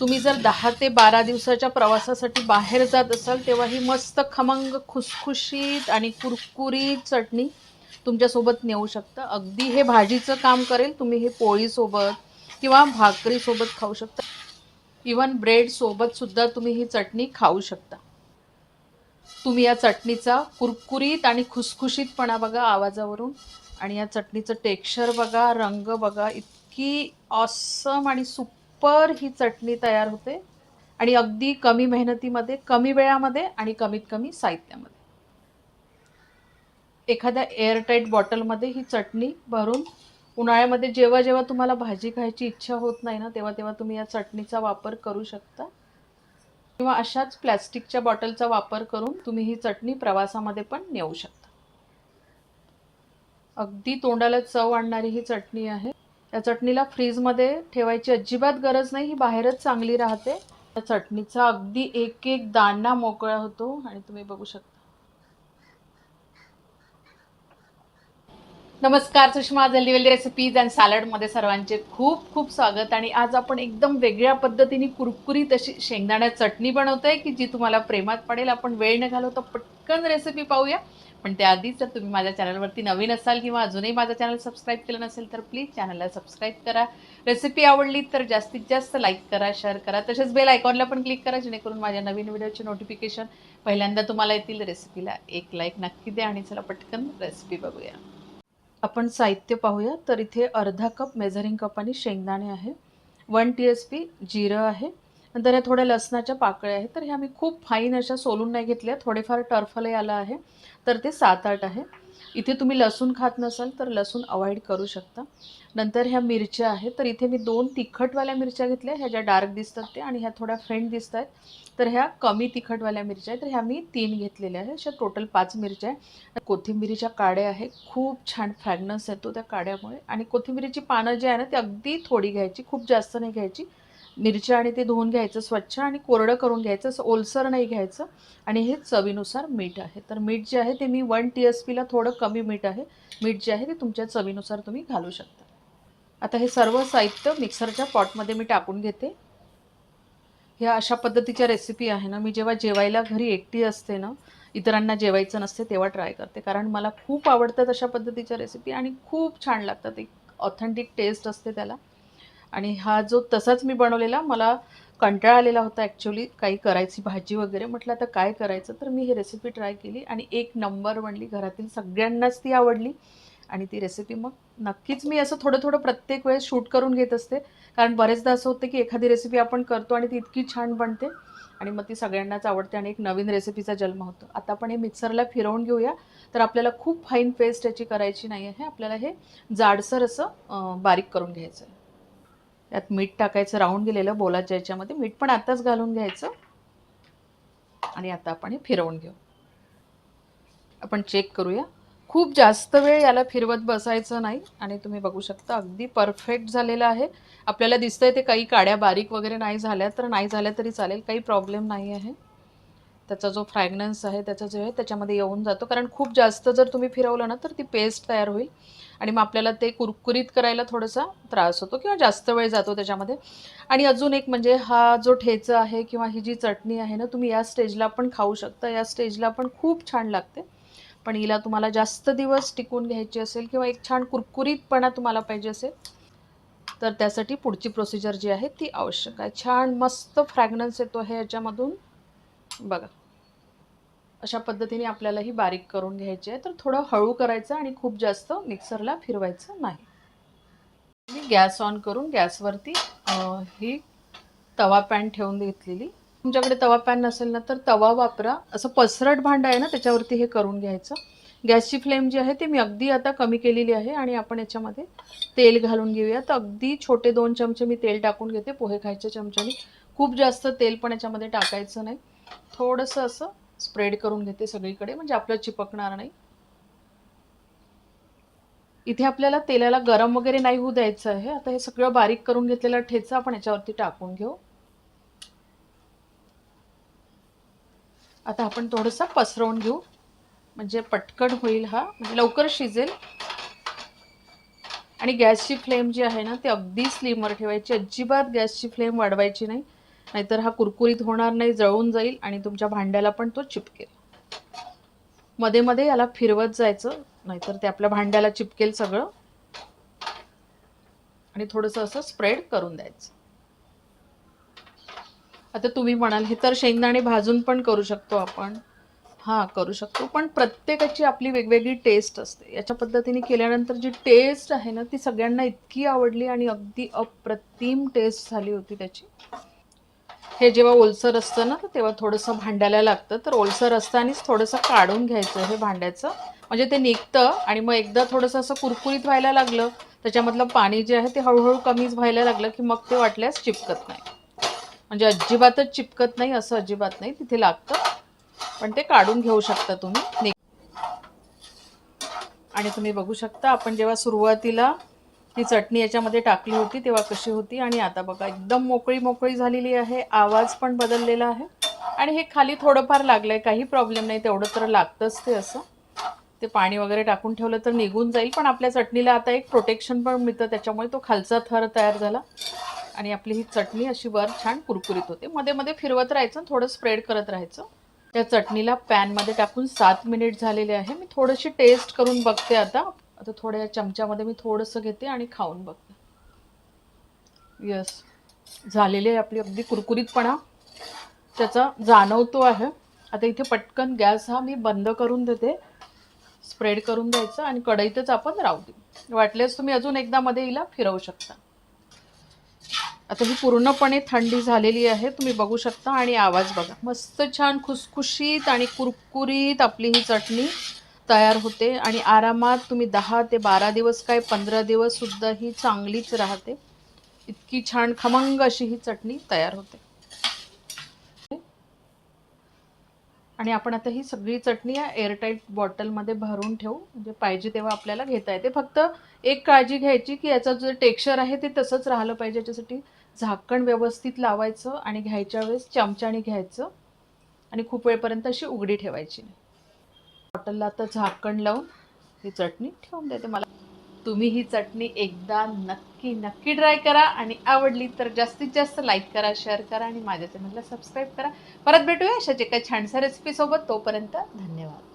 तुम्ही जर दहा ते बारा दिवसाच्या प्रवासासाठी बाहेर जात असाल तेव्हा ही मस्त खमंग खुसखुशीत आणि कुरकुरीत चटणी तुमच्यासोबत नेऊ शकता. अगदी हे भाजीचं काम करेल तुम्ही हे पोळीसोबत किंवा भाकरीसोबत खाऊ शकता. इवन ब्रेडसोबत सुद्धा तुम्ही ही चटणी खाऊ शकता. तुम्ही या चटणीचा कुरकुरीत आणि खुसखुशीतपणा बघा आवाजावरून आणि या चटणीचं टेक्स्चर बघा रंग बघा इतकी ऑसम आणि सुपर ही चटणी तयार होते. आणि अगदी कमी मेहनतीमध्ये कमी वेळामध्ये आणि कमीत कमी साहित्यामध्ये. एखाद्या एअरटाईट बॉटलमध्ये ही चटणी भरून उन्हाळ्यामध्ये जेव्हा जेव्हा तुम्हाला भाजी खायची इच्छा होत नाही ना तेव्हा तेव्हा तुम्ही या चटणीचा वापर करू शकता. किंवा अशाच प्लॅस्टिकच्या बॉटलचा वापर करून तुम्ही ही चटणी प्रवासामध्ये पण नेऊ शकता. अगदी तोंडाला चव आणणारी ही चटणी आहे. या चटणीला फ्रीजमध्ये ठेवायची अजिबात गरज नाही ही बाहेरच चांगली राहते. या चटणीचा अगदी एक एक दाणा मोकळा होतो आणि तुम्ही बघू शकता. नमस्कार सुषमा जल्दी वेल्दी रेसिपीज अँड सॅलडमध्ये सर्वांचे खूप खूप स्वागत आणि आज आपण एकदम वेगळ्या पद्धतीने कुरकुरीत अशी शेंगदाणा चटणी बनवतोय की जी तुम्हाला प्रेमात पडेल. आपण वेळ न घालवता पटकन रेसिपी पाहूया. पण त्याआधीच जर तुम्ही माझ्या चॅनलवरती नवीन असाल किंवा अजूनही माझं चॅनल सबस्क्राईब केलं नसेल तर प्लीज चॅनलला सबस्क्राईब करा. रेसिपी आवडली तर जास्तीत जास्त लाईक करा शेअर करा. तसेच बेल आयकॉनला पण क्लिक करा जेणेकरून माझ्या नवीन व्हिडिओचे नोटिफिकेशन पहिल्यांदा तुम्हाला येतील. रेसिपीला एक लाईक नक्की द्या आणि चला पटकन रेसिपी बघूया. आपण साहित्य पाहूया. तर इथे अर्धा कप मेझरिंग कपाने शेंगदाणे आहे. वन टी एस पी जिरं आहे. नंतर ह्या थोड्या लसणाच्या पाकळ्या आहेत. तर ह्या मी खूप फाईन अशा सोलून नाही घेतल्या. थोडेफार टर्फलही आलं आहे. तर ते सात आठ आहे. इथे तुम्ही लसूण खात नसाल तर लसूण अवॉइड करू शकता. नंतर ह्या मिरच्या आहेत. तर इथे मी दोन तिखटवाल्या मिरच्या घेतल्या. ह्या ज्या डार्क दिसतात ते आणि ह्या थोड्या फ्रेंड दिसत आहेत. तर ह्या कमी तिखटवाल्या मिरच्या आहेत. तर ह्या मी तीन घेतलेल्या आहेत. अशा टोटल पाच मिरच्या आहे कोथिंबिरीच्या काड्या आहे खूप छान फ्रॅग्नन्स येतो त्या काड्यामुळे. आणि कोथिंबिरीची पानं जी आहे ना ती अगदी थोडी घ्यायची. खूप जास्त नाही घ्यायची. मिरच्या आणि ते धुवून घ्यायचं स्वच्छ आणि कोरडं करून घ्यायचं असं ओलसर नाही घ्यायचं. आणि हे चवीनुसार मीठ आहे. तर मीठ जे आहे ते मी वन टी एस पीला थोडं कमी मीठ आहे. मीठ जे आहे ते तुमच्या चवीनुसार तुम्ही घालू शकता. आता हे सर्व साहित्य मिक्सरच्या पॉटमध्ये मी टाकून घेते. ह्या अशा पद्धतीच्या रेसिपी आहे ना. मी जेव्हा जेवायला घरी एकटी असते ना इतरांना जेवायचं नसते तेव्हा ट्राय करते. कारण मला खूप आवडतात अशा पद्धतीच्या रेसिपी आणि खूप छान लागतात. एक ऑथेंटिक टेस्ट असते त्याला. आणि हा जो तसाच मी बनवलेला मला कंटाळा आलेला होता ॲक्च्युली काही करायची भाजी वगैरे. म्हटलं आता काय करायचं? तर मी ही रेसिपी ट्राय केली आणि एक नंबर बनली. घरातील सगळ्यांनाच ती आवडली. आणि ती रेसिपी मग नक्कीच मी असं थोडं थोडं प्रत्येक वेळेस शूट करून घेत असते. कारण बरेचदा असं होतं की एखादी रेसिपी आपण करतो आणि ती इतकी छान बनते. आणि मग ती सगळ्यांनाच आवडते आणि एक नवीन रेसिपीचा जन्म होतो. आता आपण हे मिक्सरला फिरवून घेऊया. तर आपल्याला खूप फाईन पेस्ट याची करायची नाही आहे आपल्याला हे जाडसर असं बारीक करून घ्यायचं आहे त्यात मीठ टाकायचं राहून गेलेलं बोलाच्या याच्यामध्ये. मीठ पण आताच घालून घ्यायचं. आणि आता आपण हे फिरवून घेऊ. आपण चेक करूया. खूप जास्त वेळ याला फिरवत बसायचं नाही. आणि तुम्ही बघू शकता अगदी परफेक्ट झालेलं आहे. आपल्याला दिसतंय ते काही काड्या बारीक वगैरे नाही झाल्या तर नाही झाल्या तरी चालेल. काही प्रॉब्लेम नाही आहे. त्याचा जो फ्रॅग्नन्स आहे त्याचा जो आहे त्याच्यामध्ये येऊन जातो. कारण खूप जास्त जर तुम्ही फिरवलं ना तर ती पेस्ट तयार होईल. आणि मग आपल्याला ते कुरकुरीत करायला थोडासा त्रास होतो किंवा जास्त वेळ जातो त्याच्यामध्ये. आणि अजून एक म्हणजे हा जो ठेचा आहे किंवा ही जी चटणी आहे ना तुम्ही या स्टेजला पण खाऊ शकता. या स्टेजला पण खूप छान लागते. पण हिला तुम्हाला जास्त दिवस टिकून घ्यायची असेल किंवा एक छान कुरकुरीतपणा तुम्हाला पाहिजे असेल तर त्यासाठी पुढची प्रोसिजर जी आहे ती आवश्यक आहे. छान मस्त फ्रॅग्नन्स येतो आहे याच्यामधून. बघा. अशा पद्धतीने आपल्याला ही बारीक करून घ्यायची आहे. तर थोडं हळू करायचं आणि खूप जास्त मिक्सरला फिरवायचं नाही. मी गॅस ऑन करून गॅसवरती ही तवा पॅन ठेवून घेतलेली. तुमच्याकडे तवा पॅन नसेल ना तर तवा वापरा. असं पसरट भांडं आहे ना त्याच्यावरती हे करून घ्यायचं. गॅसची फ्लेम जी आहे ती मी अगदी आता कमी केलेली आहे आणि आपण याच्यामध्ये तेल घालून घेऊया. तर अगदी छोटे दोन चमचे मी तेल टाकून घेते पोहे खायच्या चमच्याने. खूप जास्त तेल पण याच्यामध्ये टाकायचं नाही. थोडंसं असं स्प्रेड करून घेते सगळीकडे म्हणजे आपलं चिपकणार नाही. इथे आपल्याला तेलाला गरम वगैरे नाही होऊ द्यायचं आहे. आता हे सगळं बारीक करून घेतलेला ठेचा आपण याच्यावरती टाकून घेऊ. आता आपण थोडंसं पसरवून घेऊ. म्हणजे पटकन होईल हा. म्हणजे लवकर शिजेल. आणि गॅसची फ्लेम जी आहे ना ती अगदी स्लिमवर ठेवायची. अजिबात गॅसची फ्लेम वाढवायची नाही. नाहीतर हा कुरकुरीत होणार नाही जळून जाईल आणि तुमच्या भांड्याला पण तो चिपकेल. मध्ये मध्ये याला फिरवत जायचं नाहीतर ते आपल्या भांड्याला चिपकेल सगळं. आणि थोडंसं असं स्प्रेड करून द्यायचं. आता तुम्ही म्हणाल हे तर शेंगदाणे भाजून पण करू शकतो आपण. हां करू शकतो पण प्रत्येकाची आपली वेगवेगळी टेस्ट असते. याच्या पद्धतीने केल्यानंतर जी टेस्ट आहे ना ती सगळ्यांना इतकी आवडली आणि अगदी अप्रतिम टेस्ट झाली होती त्याची. हे जेव्हा ओलसर असतं ना तर तेव्हा थोडंसं भांड्याला लागतं. तर ओलसर असतानाच थोडंसं काढून घ्यायचं हे भांड्याचं. म्हणजे ते निघतं आणि मग एकदा थोडंसं असं कुरकुरीत व्हायला लागलं. त्याच्यामधलं पाणी जे आहे ते हळूहळू कमीच व्हायला लागलं की मग ते वाटल्यास चिपकत नाही. म्हणजे अजिबातच चिपकत नाही असं अजिबात नाही. तिथे लागतं. पण ते काढून घेऊ शकता तुम्ही. आणि तुम्ही बघू शकता आपण जेव्हा सुरुवातीला ही चटणी याच्यामध्ये टाकली होती तेव्हा कशी होती आणि आता बघा एकदम मोकळी मोकळी झालेली आहे आवाज पण बदललेला आहे. आणि हे खाली थोडंफार लागलं आहे काही प्रॉब्लेम नाही तेवढं तर लागतंच ते असं. ते पाणी वगैरे टाकून ठेवलं तर निघून जाईल पण आपल्या चटणीला आता एक प्रोटेक्शन पण मिळतं त्याच्यामुळे तो खालचा थर तयार झाला. आणि आपली ही चटणी अशी वर छान कुरकुरीत होते. मध्ये मध्ये फिरवत राहायचं थोडं स्प्रेड करत राहायचं. त्या चटणीला पॅनमध्ये टाकून सात मिनिट झालेले आहे. मी थोडीशी टेस्ट करून बघते आता. आता थोड्या चमच्यामध्ये मी थोडंसं घेते आणि खाऊन बघते. यस झालेली आहे आपली अगदी कुरकुरीतपणा. त्याचा जाणवतो आहे. आता इथे पटकन गॅस हा मी बंद करून देते. स्प्रेड करून द्यायचं आणि कढईतच आपण राहू देऊ. वाटल्यास तुम्ही अजून एकदा मध्ये हिला फिरवू शकता. आता ही पूर्णपणे थंडी झालेली आहे. तुम्ही बघू शकता आणि आवाज बघा. मस्त छान खुसखुशीत आणि कुरकुरीत आपली ही चटणी. तयार होते आणि आरामात तुम्ही दहा ते बारा दिवस काय पंधरा दिवस सुद्धा ही चांगलीच राहते. इतकी छान खमंग अशी ही चटणी तयार होते. आणि आपण आता ही सगळी चटणी या एअरटाईट बॉटलमध्ये भरून ठेवू. म्हणजे पाहिजे तेव्हा आपल्याला घेता येते. फक्त एक काळजी घ्यायची की याचं जे टेक्स्चर आहे ते तसंच राहिलं पाहिजे. याच्यासाठी झाकण व्यवस्थित लावायचं आणि घ्यायच्या वेळेस चमच्याने घ्यायचं. आणि खूप वेळपर्यंत अशी उघडी ठेवायची नाही. बॉटलला आता झाकण लावून ही चटणी ठेवून देते मला. तुम्ही ही चटणी एकदा नक्की नक्की ट्राय करा आणि आवडली तर जास्तीत जास्त लाईक करा शेअर करा आणि माझ्या चॅनलला सबस्क्राईब करा. परत भेटूया अशाच एका छानशा रेसिपीसोबत तोपर्यंत धन्यवाद.